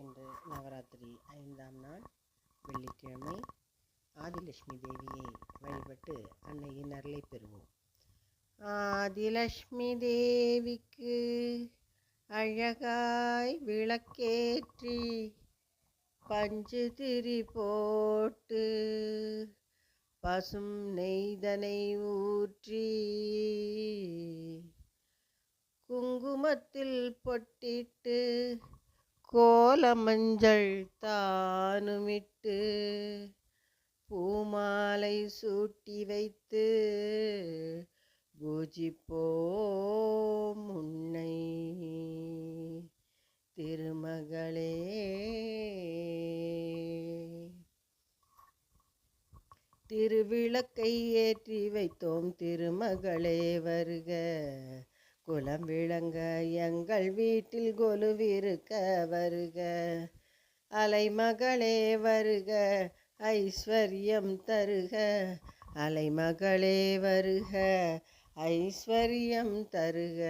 இன்று நவராத்திரி ஐந்தாம் நாள் வெள்ளிக்கிழமை ஆதிலட்சுமி தேவியை வழிபட்டு அன்னையின் அருளை பெறுவோம். ஆதிலட்சுமி தேவிக்கு அழகாய் விளக்கேற்றி பஞ்சு திரி போட்டு பசும் நெய்தனை ஊற்றி குங்குமத்தில் பொட்டிட்டு கோல மஞ்சள் தானுமிட்டு பூமாலை சூட்டி வைத்து பூஜிப்போம் உன்னை. திருமகளே. திருவிளக்கை ஏற்றி வைத்தோம் திருமகளே வருக. குலம் விளங்க எங்கள் வீட்டில் கொலுவிருக்க வருக. அலைமகளே வருக ஐஸ்வர்யம் தருக. அலைமகளே வருக ஐஸ்வர்யம் தருக.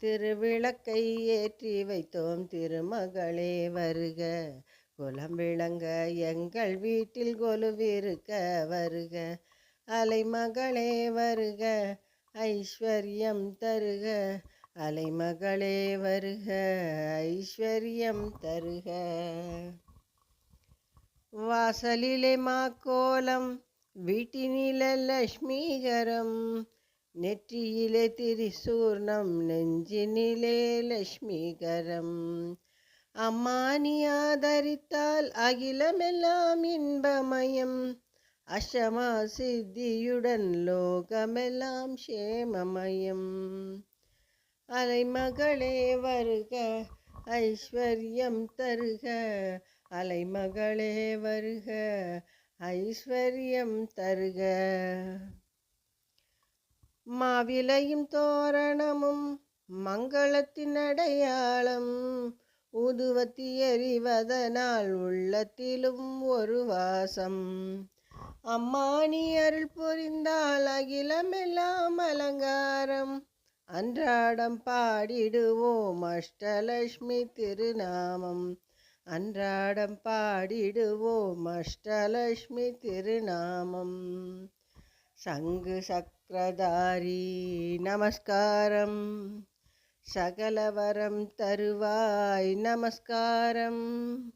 திருவிளக்கை ஏற்றி வைத்தோம் திருமகளே வருக. குலம் விளங்க எங்கள் வீட்டில் கொலுவிருக்க வருக. அலைமகளே வருக ஐஸ்வர்யம் தருக. அலைமகளே வருக. ஐஸ்வர்யம் தருக. வாசலிலே மாக்கோலம் வீட்டினில லக்ஷ்மீகரம் நெற்றியிலே திரிசூர்ணம் நெஞ்சினிலே லக்ஷ்மீகரம் அம்மா நீ ஆதரித்தால் அகிலமெல்லாம் இன்பமயம். அஷமா சித்தியுடன் லோகமெல்லாம் சேமமயம் அலைமகளே வருக ஐஸ்வர்யம் தருக. அலைமகளே வருக ஐஸ்வர்யம் தருக. மாவிலையும் தோரணமும் மங்களத்தின் அடையாளம். ஊதுவத்தி எறிவதனால் உள்ளத்திலும் ஒரு வாசம். அம்மா நீ அருள் புரிந்தால் அகிலமெல்லாம் அலங்காரம். அன்றாடம் பாடிடுவோம் அஷ்டலட்சுமி திருநாமம். அன்றாடம் பாடிடுவோம் அஷ்டலட்சுமி திருநாமம். சங்கு சக்கரதாரி நமஸ்காரம். சகலவரம் தருவாய் நமஸ்காரம்.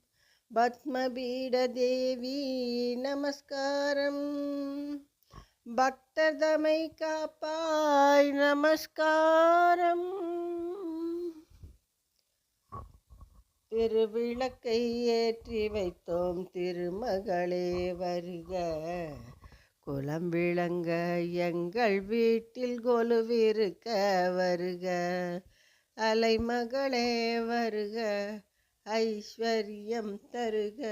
பத்மபீட தேவி நமஸ்காரம். தமை காப்பாய் நமஸ்காரம். திருவிளக்கை ஏற்றி வைத்தோம் திருமகளே வருக. குலம் விளங்க எங்கள் வீட்டில் கொலுவிருக்க வருக. அலைமகளே வருக. ஐஸ்வர்யம் தருக.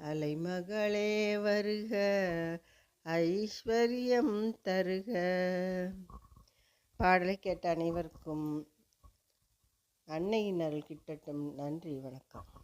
அலைமகளே வருக. ஐஸ்வர்யம் தருக. பாடலை கேட்ட அனைவருக்கும் அன்னையின் அருள் கிட்டட்டும். நன்றி வணக்கம்.